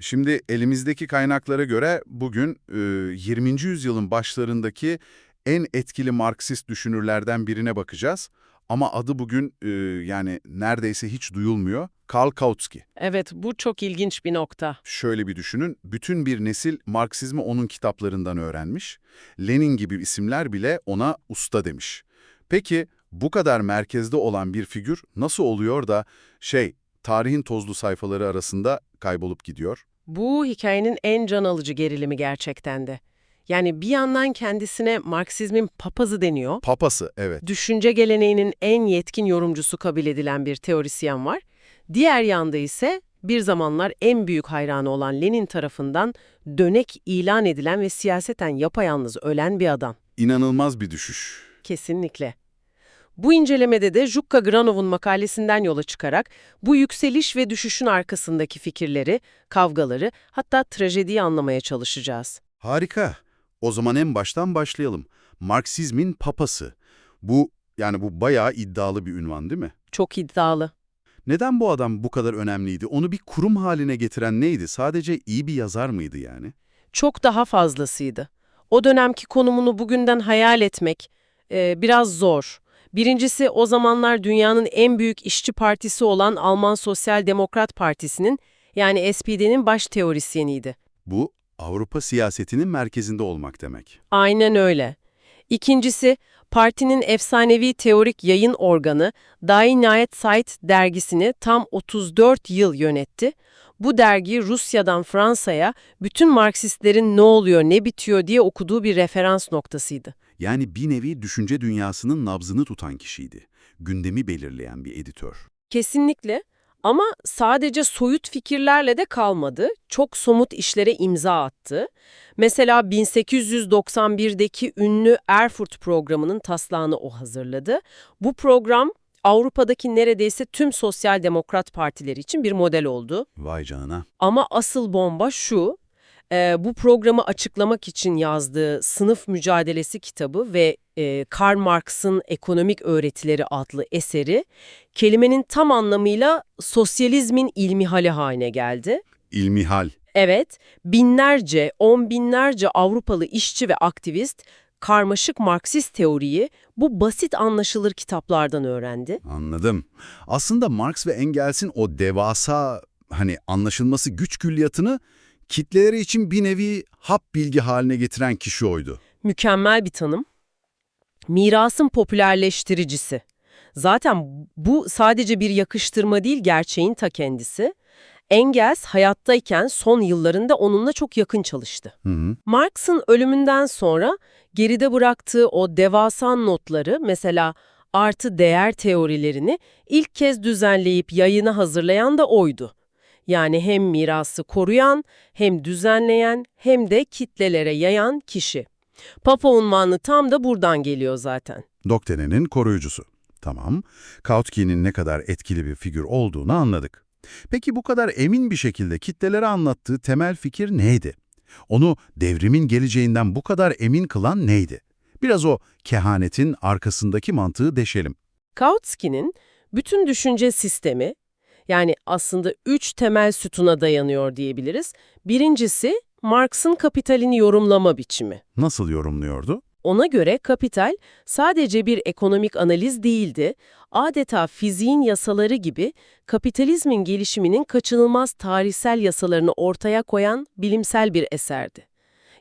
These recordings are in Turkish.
Şimdi elimizdeki kaynaklara göre bugün e, 20. yüzyılın başlarındaki en etkili Marksist düşünürlerden birine bakacağız. Ama adı bugün e, yani neredeyse hiç duyulmuyor. Karl Kautsky. Evet, bu çok ilginç bir nokta. Şöyle bir düşünün, bütün bir nesil Marksizmi onun kitaplarından öğrenmiş. Lenin gibi isimler bile ona usta demiş. Peki bu kadar merkezde olan bir figür nasıl oluyor da şey, tarihin tozlu sayfaları arasında kaybolup gidiyor? Bu hikayenin en can alıcı gerilimi gerçekten de. Yani bir yandan kendisine Marksizmin papazı deniyor, Papası, evet. düşünce geleneğinin en yetkin yorumcusu kabul edilen bir teorisyen var. Diğer yanda ise bir zamanlar en büyük hayranı olan Lenin tarafından dönek ilan edilen ve siyaseten yapayalnız ölen bir adam. İnanılmaz bir düşüş. Kesinlikle. Bu incelemede de Jukka Granov'un makalesinden yola çıkarak bu yükseliş ve düşüşün arkasındaki fikirleri, kavgaları, hatta trajediyi anlamaya çalışacağız. Harika. O zaman en baştan başlayalım. Marksizmin papası. Bu, yani bu bayağı iddialı bir ünvan değil mi? Çok iddialı. Neden bu adam bu kadar önemliydi? Onu bir kurum haline getiren neydi? Sadece iyi bir yazar mıydı yani? Çok daha fazlasıydı. O dönemki konumunu bugünden hayal etmek e, biraz zor. Birincisi o zamanlar dünyanın en büyük işçi partisi olan Alman Sosyal Demokrat Partisi'nin yani SPD'nin baş teorisyeniydi. Bu, Avrupa siyasetinin merkezinde olmak demek. Aynen öyle. İkincisi, partinin efsanevi teorik yayın organı Die Neue Zeit dergisini tam 34 yıl yönetti. Bu dergi Rusya'dan Fransa'ya bütün Marksistlerin ne oluyor ne bitiyor diye okuduğu bir referans noktasıydı. Yani bir nevi düşünce dünyasının nabzını tutan kişiydi. Gündemi belirleyen bir editör. Kesinlikle ama sadece soyut fikirlerle de kalmadı. Çok somut işlere imza attı. Mesela 1891'deki ünlü Erfurt programının taslağını o hazırladı. Bu program Avrupa'daki neredeyse tüm sosyal demokrat partileri için bir model oldu. Vay canına. Ama asıl bomba şu, e, bu programı açıklamak için yazdığı Sınıf Mücadelesi kitabı ve e, Karl Marx'ın Ekonomik Öğretileri adlı eseri, kelimenin tam anlamıyla sosyalizmin ilmihali haline geldi. İlmihal. Evet, binlerce, on binlerce Avrupalı işçi ve aktivist karmaşık Marksist teoriyi bu basit anlaşılır kitaplardan öğrendi. Anladım. Aslında Marx ve Engels'in o devasa hani anlaşılması güç külliyatını kitleleri için bir nevi hap bilgi haline getiren kişi oydu. Mükemmel bir tanım. Mirasın popülerleştiricisi. Zaten bu sadece bir yakıştırma değil, gerçeğin ta kendisi. Engels hayattayken son yıllarında onunla çok yakın çalıştı. Marx'ın ölümünden sonra geride bıraktığı o devasa notları mesela artı değer teorilerini ilk kez düzenleyip yayına hazırlayan da oydu. Yani hem mirası koruyan, hem düzenleyen, hem de kitlelere yayan kişi. Papa unvanı tam da buradan geliyor zaten. Doktrinenin koruyucusu. Tamam, Kautsky'nin ne kadar etkili bir figür olduğunu anladık. Peki bu kadar emin bir şekilde kitlelere anlattığı temel fikir neydi? Onu devrimin geleceğinden bu kadar emin kılan neydi? Biraz o kehanetin arkasındaki mantığı deşelim. Kautsky'nin bütün düşünce sistemi, yani aslında üç temel sütuna dayanıyor diyebiliriz. Birincisi, Marx'ın kapitalini yorumlama biçimi. Nasıl yorumluyordu? Ona göre kapital sadece bir ekonomik analiz değildi, adeta fiziğin yasaları gibi kapitalizmin gelişiminin kaçınılmaz tarihsel yasalarını ortaya koyan bilimsel bir eserdi.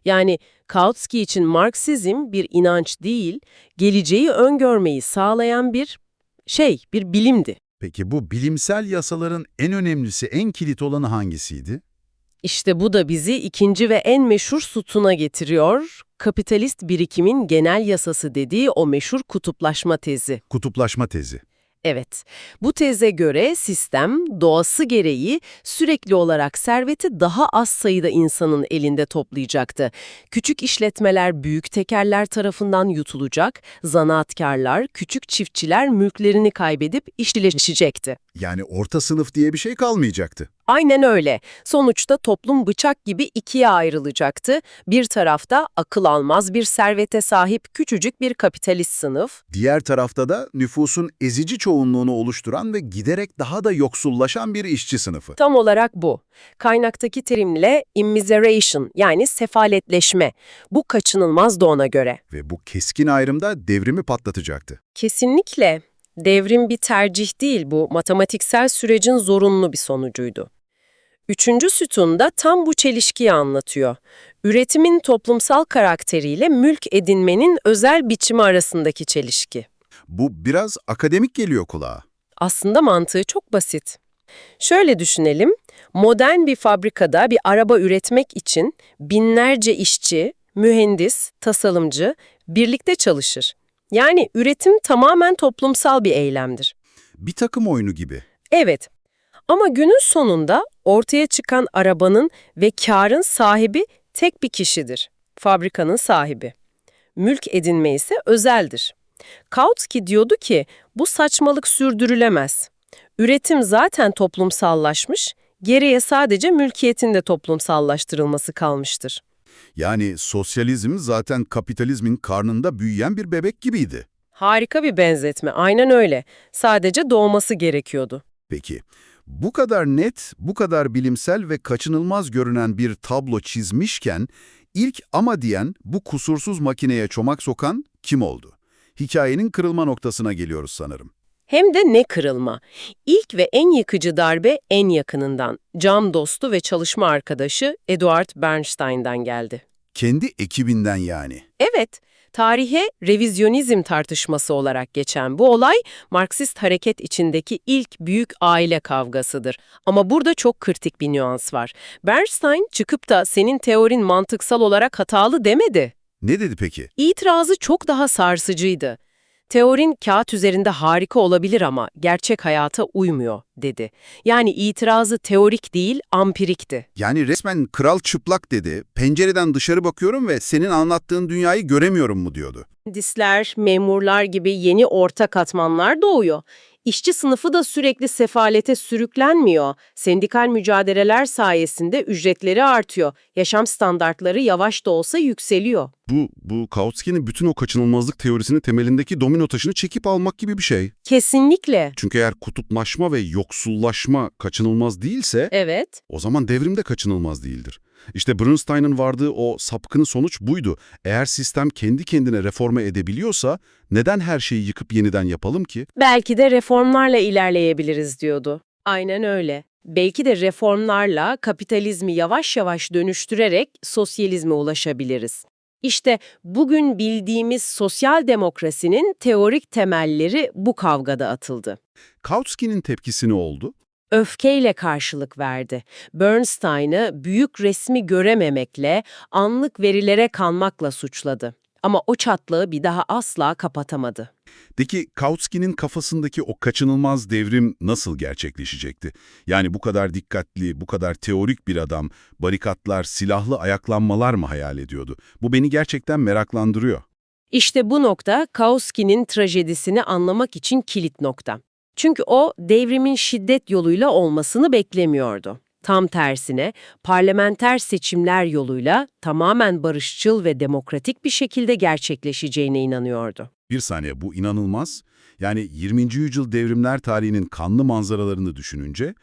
Yani Kautsky için Marksizm bir inanç değil, geleceği öngörmeyi sağlayan bir şey, bir bilimdi. Peki bu bilimsel yasaların en önemlisi, en kilit olanı hangisiydi? İşte bu da bizi ikinci ve en meşhur sütuna getiriyor. Kapitalist birikimin genel yasası dediği o meşhur kutuplaşma tezi. Kutuplaşma tezi. Evet, bu teze göre sistem doğası gereği sürekli olarak serveti daha az sayıda insanın elinde toplayacaktı. Küçük işletmeler büyük tekerler tarafından yutulacak, zanaatkarlar, küçük çiftçiler mülklerini kaybedip işçileşecekti. Yani orta sınıf diye bir şey kalmayacaktı. Aynen öyle. Sonuçta toplum bıçak gibi ikiye ayrılacaktı. Bir tarafta akıl almaz bir servete sahip küçücük bir kapitalist sınıf, Diğer tarafta da nüfusun ezici çoğunluğunu oluşturan ve giderek daha da yoksullaşan bir işçi sınıfı. Tam olarak bu. Kaynaktaki terimle immiseration yani sefaletleşme. Bu kaçınılmazdı ona göre. Ve bu keskin ayrımda devrimi patlatacaktı. Kesinlikle. Devrim bir tercih değil bu, matematiksel sürecin zorunlu bir sonucuydu. Üçüncü sütunda tam bu çelişkiyi anlatıyor. Üretimin toplumsal karakteriyle mülk edinmenin özel biçimi arasındaki çelişki. Bu biraz akademik geliyor kulağa. Aslında mantığı çok basit. Şöyle düşünelim, modern bir fabrikada bir araba üretmek için binlerce işçi, mühendis, tasarımcı birlikte çalışır. Yani üretim tamamen toplumsal bir eylemdir. Bir takım oyunu gibi. Evet ama günün sonunda ortaya çıkan arabanın ve karın sahibi tek bir kişidir. Fabrikanın sahibi. Mülk edinme ise özeldir. Kautsky diyordu ki bu saçmalık sürdürülemez. Üretim zaten toplumsallaşmış, geriye sadece mülkiyetin de toplumsallaştırılması kalmıştır. Yani sosyalizm zaten kapitalizmin karnında büyüyen bir bebek gibiydi. Harika bir benzetme, aynen öyle. Sadece doğması gerekiyordu. Peki, bu kadar net, bu kadar bilimsel ve kaçınılmaz görünen bir tablo çizmişken, ilk ama diyen, bu kusursuz makineye çomak sokan kim oldu? Hikayenin kırılma noktasına geliyoruz sanırım. Hem de ne kırılma. İlk ve en yıkıcı darbe en yakınından, can dostu ve çalışma arkadaşı Eduard Bernstein'den geldi. Kendi ekibinden yani. Evet, tarihe revizyonizm tartışması olarak geçen bu olay, Marksist hareket içindeki ilk büyük aile kavgasıdır. Ama burada çok kritik bir nüans var. Bernstein çıkıp da senin teorin mantıksal olarak hatalı demedi. Ne dedi peki? İtirazı çok daha sarsıcıydı. Teorin kağıt üzerinde harika olabilir ama gerçek hayata uymuyor, dedi. Yani itirazı teorik değil, ampirikti. Yani resmen kral çıplak dedi, pencereden dışarı bakıyorum ve senin anlattığın dünyayı göremiyorum mu diyordu. Mühendisler, memurlar gibi yeni orta katmanlar doğuyor. İşçi sınıfı da sürekli sefalete sürüklenmiyor. Sendikal mücadeleler sayesinde ücretleri artıyor. Yaşam standartları yavaş da olsa yükseliyor. Bu, bu Kautsky'nin bütün o kaçınılmazlık teorisinin temelindeki domino taşını çekip almak gibi bir şey. Kesinlikle. Çünkü eğer kutuplaşma ve yoksullaşma kaçınılmaz değilse, Evet. o zaman devrim de kaçınılmaz değildir. İşte Bernstein'ın vardığı o sapkını sonuç buydu. Eğer sistem kendi kendine reforme edebiliyorsa, neden her şeyi yıkıp yeniden yapalım ki? Belki de reformlarla ilerleyebiliriz diyordu. Aynen öyle. Belki de reformlarla kapitalizmi yavaş yavaş dönüştürerek sosyalizme ulaşabiliriz. İşte bugün bildiğimiz sosyal demokrasinin teorik temelleri bu kavgada atıldı. Kautsky'nin tepkisi ne oldu? Öfkeyle karşılık verdi. Bernstein'ı büyük resmi görememekle, anlık verilere kanmakla suçladı. Ama o çatlığı bir daha asla kapatamadı. Peki Kautsky'nin kafasındaki o kaçınılmaz devrim nasıl gerçekleşecekti? Yani bu kadar dikkatli, bu kadar teorik bir adam, barikatlar, silahlı ayaklanmalar mı hayal ediyordu? Bu beni gerçekten meraklandırıyor. İşte bu nokta Kautsky'nin trajedisini anlamak için kilit nokta. Çünkü o devrimin şiddet yoluyla olmasını beklemiyordu. Tam tersine parlamenter seçimler yoluyla tamamen barışçıl ve demokratik bir şekilde gerçekleşeceğine inanıyordu. Bir saniye bu inanılmaz. Yani 20. yüzyıl devrimler tarihinin kanlı manzaralarını düşününce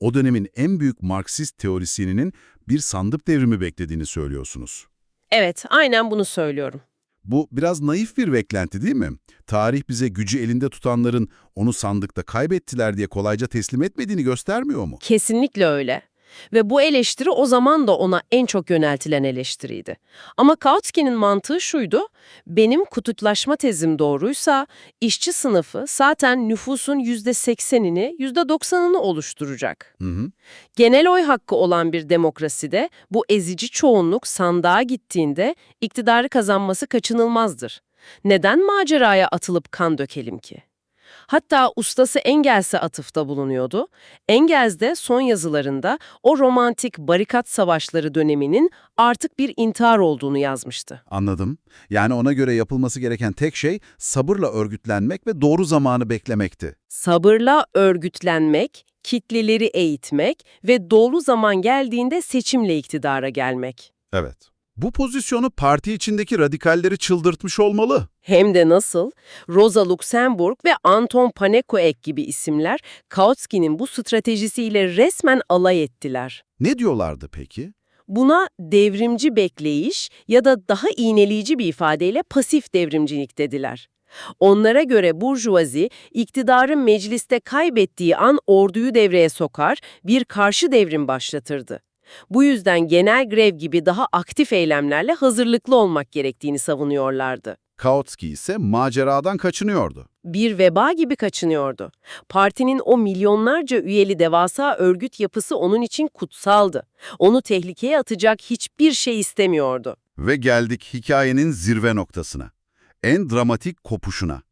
o dönemin en büyük Marksist teorisyeninin bir sandık devrimi beklediğini söylüyorsunuz. Evet, aynen bunu söylüyorum. Bu biraz naif bir beklenti değil mi? Tarih bize gücü elinde tutanların onu sandıkta kaybettiler diye kolayca teslim etmediğini göstermiyor mu? Kesinlikle öyle. Ve bu eleştiri o zaman da ona en çok yöneltilen eleştiriydi. Ama Kautsky'nin mantığı şuydu, benim kutuplaşma tezim doğruysa işçi sınıfı zaten nüfusun %80'ini, %90'ını oluşturacak. Hı hı. Genel oy hakkı olan bir demokraside bu ezici çoğunluk sandığa gittiğinde iktidarı kazanması kaçınılmazdır. Neden maceraya atılıp kan dökelim ki? Hatta ustası Engels'e atıfta bulunuyordu. Engels de son yazılarında o romantik barikat savaşları döneminin artık bir intihar olduğunu yazmıştı. Anladım. Yani ona göre yapılması gereken tek şey sabırla örgütlenmek ve doğru zamanı beklemekti. Sabırla örgütlenmek, kitleleri eğitmek ve doğru zaman geldiğinde seçimle iktidara gelmek. Evet. Bu pozisyonu parti içindeki radikalleri çıldırtmış olmalı. Hem de nasıl? Rosa Luxemburg ve Anton Pannekoek gibi isimler Kautsky'nin bu stratejisiyle resmen alay ettiler. Ne diyorlardı peki? Buna devrimci bekleyiş ya da daha iğneleyici bir ifadeyle pasif devrimcilik dediler. Onlara göre burjuvazi, iktidarın mecliste kaybettiği an orduyu devreye sokar, bir karşı devrim başlatırdı. Bu yüzden genel grev gibi daha aktif eylemlerle hazırlıklı olmak gerektiğini savunuyorlardı. Kautsky ise maceradan kaçınıyordu. Bir veba gibi kaçınıyordu. Partinin o milyonlarca üyeli devasa örgüt yapısı onun için kutsaldı. Onu tehlikeye atacak hiçbir şey istemiyordu. Ve geldik hikayenin zirve noktasına. En dramatik kopuşuna.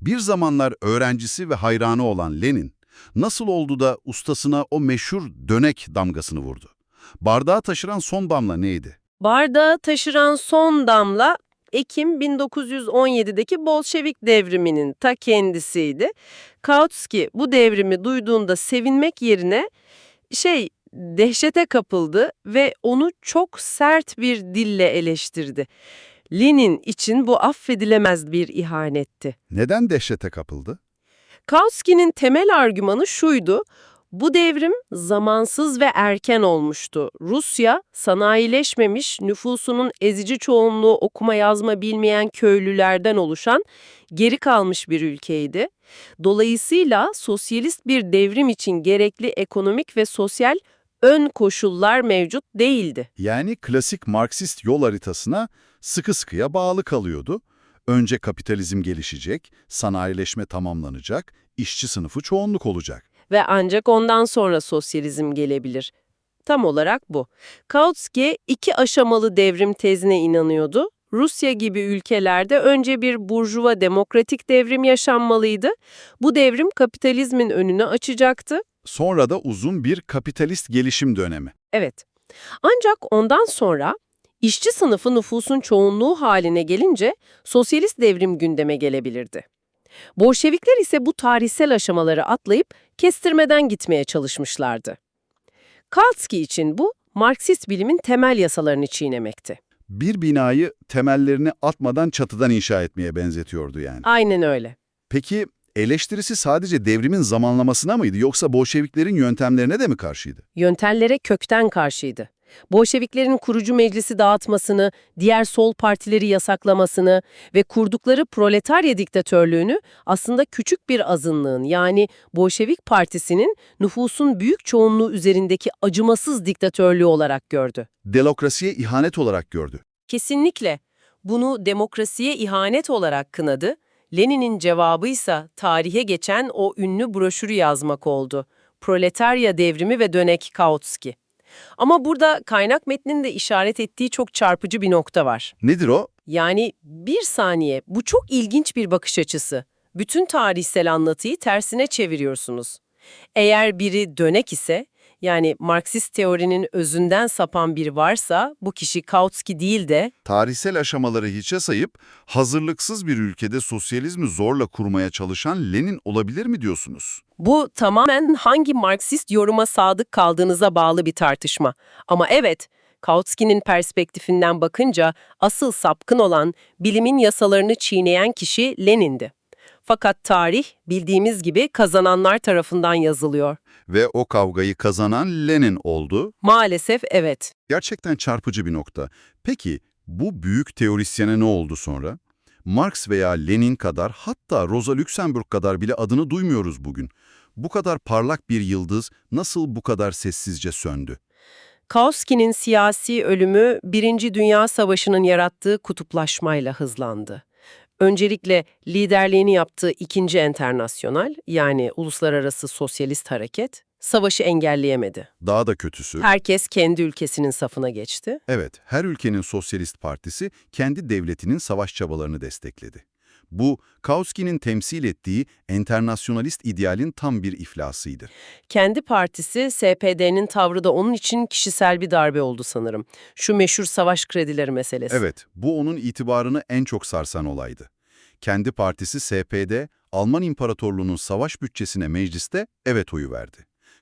Bir zamanlar öğrencisi ve hayranı olan Lenin, nasıl oldu da ustasına o meşhur dönek damgasını vurdu? Bardağı taşıran son damla neydi? Bardağı taşıran son damla Ekim 1917'deki Bolşevik devriminin ta kendisiydi. Kautsky bu devrimi duyduğunda sevinmek yerine şey dehşete kapıldı ve onu çok sert bir dille eleştirdi. Lenin için bu affedilemez bir ihanetti. Neden dehşete kapıldı? Kautsky'nin temel argümanı şuydu. Bu devrim zamansız ve erken olmuştu. Rusya, sanayileşmemiş, nüfusunun ezici çoğunluğu okuma yazma bilmeyen köylülerden oluşan geri kalmış bir ülkeydi. Dolayısıyla sosyalist bir devrim için gerekli ekonomik ve sosyal ön koşullar mevcut değildi. Yani klasik Marksist yol haritasına sıkı sıkıya bağlı kalıyordu. Önce kapitalizm gelişecek, sanayileşme tamamlanacak, işçi sınıfı çoğunluk olacak. Ve ancak ondan sonra sosyalizm gelebilir. Tam olarak bu. Kautsky iki aşamalı devrim tezine inanıyordu. Rusya gibi ülkelerde önce bir burjuva demokratik devrim yaşanmalıydı. Bu devrim kapitalizmin önünü açacaktı. Sonra da uzun bir kapitalist gelişim dönemi. Evet. Ancak ondan sonra işçi sınıfı nüfusun çoğunluğu haline gelince sosyalist devrim gündeme gelebilirdi. Bolşevikler ise bu tarihsel aşamaları atlayıp kestirmeden gitmeye çalışmışlardı. Kautsky için bu Marksist bilimin temel yasalarını çiğnemekti. Bir binayı temellerini atmadan çatıdan inşa etmeye benzetiyordu yani. Aynen öyle. Peki eleştirisi sadece devrimin zamanlamasına mıydı yoksa Bolşeviklerin yöntemlerine de mi karşıydı? Yöntemlere kökten karşıydı. Bolşeviklerin kurucu meclisi dağıtmasını, diğer sol partileri yasaklamasını ve kurdukları proletarya diktatörlüğünü aslında küçük bir azınlığın yani Bolşevik partisinin nüfusun büyük çoğunluğu üzerindeki acımasız diktatörlüğü olarak gördü. Demokrasiye ihanet olarak gördü. Kesinlikle. Bunu demokrasiye ihanet olarak kınadı. Lenin'in cevabıysa tarihe geçen o ünlü broşürü yazmak oldu. Proletarya devrimi ve dönek Kautsky. Ama burada kaynak metninde işaret ettiği çok çarpıcı bir nokta var. Nedir o? Yani bir saniye, bu çok ilginç bir bakış açısı. Bütün tarihsel anlatıyı tersine çeviriyorsunuz. Eğer biri dönek ise, yani Marksist teorinin özünden sapan biri varsa, bu kişi Kautsky değil de Tarihsel aşamaları hiçe sayıp hazırlıksız bir ülkede sosyalizmi zorla kurmaya çalışan Lenin olabilir mi diyorsunuz? Bu tamamen hangi Marksist yoruma sadık kaldığınıza bağlı bir tartışma. Ama evet, Kautsky'nin perspektifinden bakınca asıl sapkın olan bilimin yasalarını çiğneyen kişi Lenin'di. Fakat tarih bildiğimiz gibi kazananlar tarafından yazılıyor. Ve o kavgayı kazanan Lenin oldu. Maalesef evet. Gerçekten çarpıcı bir nokta. Peki bu büyük teorisyene ne oldu sonra? Marx veya Lenin kadar hatta Rosa Luxemburg kadar bile adını duymuyoruz bugün. Bu kadar parlak bir yıldız nasıl bu kadar sessizce söndü? Kautsky'nin siyasi ölümü Birinci Dünya Savaşı'nın yarattığı kutuplaşmayla hızlandı. Öncelikle liderliğini yaptığı ikinci enternasyonal yani Uluslararası Sosyalist Hareket savaşı engelleyemedi. Daha da kötüsü. Herkes kendi ülkesinin safına geçti. Evet, her ülkenin sosyalist partisi kendi devletinin savaş çabalarını destekledi. Bu, Kautsky'nin temsil ettiği enternasyonalist idealin tam bir iflasıydı. Kendi partisi SPD'nin tavrı da onun için kişisel bir darbe oldu sanırım. Şu meşhur savaş kredileri meselesi. Evet, bu onun itibarını en çok sarsan olaydı. Kendi partisi SPD, Alman İmparatorluğu'nun savaş bütçesine mecliste evet oyu verdi.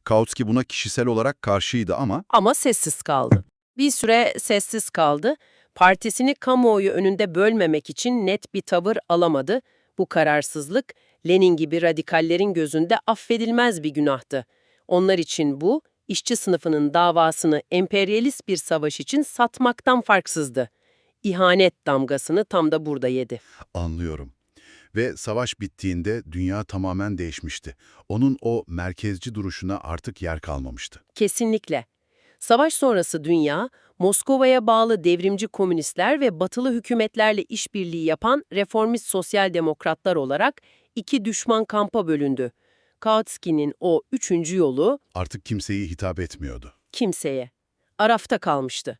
Kautsky buna kişisel olarak karşıydı ama Ama sessiz kaldı. Bir süre sessiz kaldı. Partisini kamuoyu önünde bölmemek için net bir tavır alamadı. Bu kararsızlık Lenin gibi radikallerin gözünde affedilmez bir günahtı. Onlar için bu, işçi sınıfının davasını emperyalist bir savaş için satmaktan farksızdı. İhanet damgasını tam da burada yedi. Anlıyorum. Ve savaş bittiğinde dünya tamamen değişmişti. Onun o merkezci duruşuna artık yer kalmamıştı. Kesinlikle. Savaş sonrası dünya, Moskova'ya bağlı devrimci komünistler ve batılı hükümetlerle işbirliği yapan reformist sosyal demokratlar olarak iki düşman kampa bölündü. Kautsky'nin o üçüncü yolu Artık kimseyi hitap etmiyordu. kimseye. Arafta kalmıştı.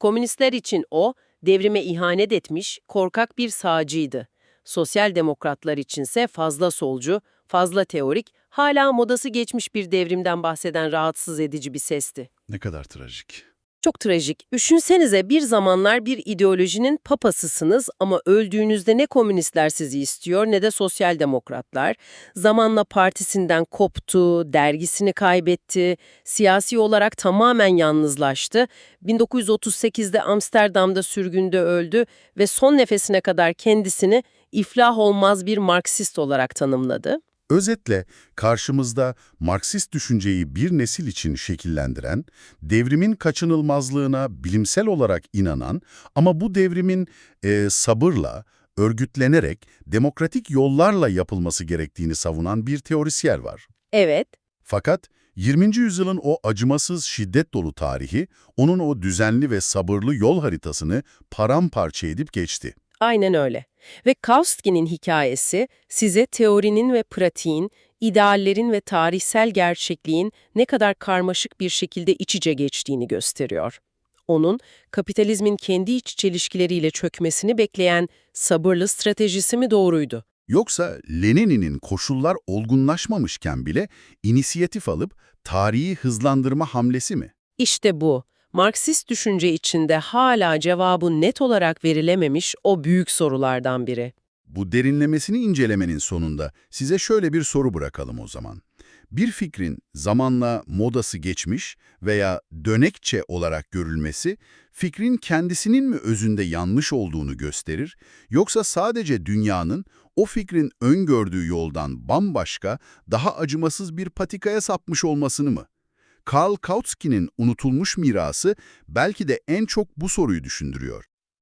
Komünistler için o, devrime ihanet etmiş, korkak bir sağcıydı. Sosyal demokratlar içinse fazla solcu, fazla teorik, hala modası geçmiş bir devrimden bahseden rahatsız edici bir sesti. Ne kadar trajik. Çok trajik. Düşünsenize bir zamanlar bir ideolojinin papasısınız ama öldüğünüzde ne komünistler sizi istiyor ne de sosyal demokratlar. Zamanla partisinden koptu, dergisini kaybetti, siyasi olarak tamamen yalnızlaştı. 1938'de Amsterdam'da sürgünde öldü ve son nefesine kadar kendisini iflah olmaz bir Marksist olarak tanımladı. Özetle karşımızda Marksist düşünceyi bir nesil için şekillendiren, devrimin kaçınılmazlığına bilimsel olarak inanan ama bu devrimin e, sabırla, örgütlenerek, demokratik yollarla yapılması gerektiğini savunan bir teorisyer var. Evet, Fakat 20. yüzyılın o acımasız şiddet dolu tarihi, onun o düzenli ve sabırlı yol haritasını paramparça edip geçti. Aynen öyle. Ve Kautsky'nin hikayesi size teorinin ve pratiğin, ideallerin ve tarihsel gerçekliğin ne kadar karmaşık bir şekilde iç içe geçtiğini gösteriyor. Onun, kapitalizmin kendi iç çelişkileriyle çökmesini bekleyen sabırlı stratejisi mi doğruydu? Yoksa Lenin'in koşullar olgunlaşmamışken bile inisiyatif alıp tarihi hızlandırma hamlesi mi? İşte bu. Marksist düşünce içinde hala cevabı net olarak verilememiş o büyük sorulardan biri. Bu derinlemesini incelemenin sonunda size şöyle bir soru bırakalım o zaman. Bir fikrin zamanla modası geçmiş veya dönekçe olarak görülmesi, fikrin kendisinin mi özünde yanlış olduğunu gösterir, yoksa sadece dünyanın o fikrin öngördüğü yoldan bambaşka, daha acımasız bir patikaya sapmış olmasını mı? Karl Kautsky'nin unutulmuş mirası belki de en çok bu soruyu düşündürüyor.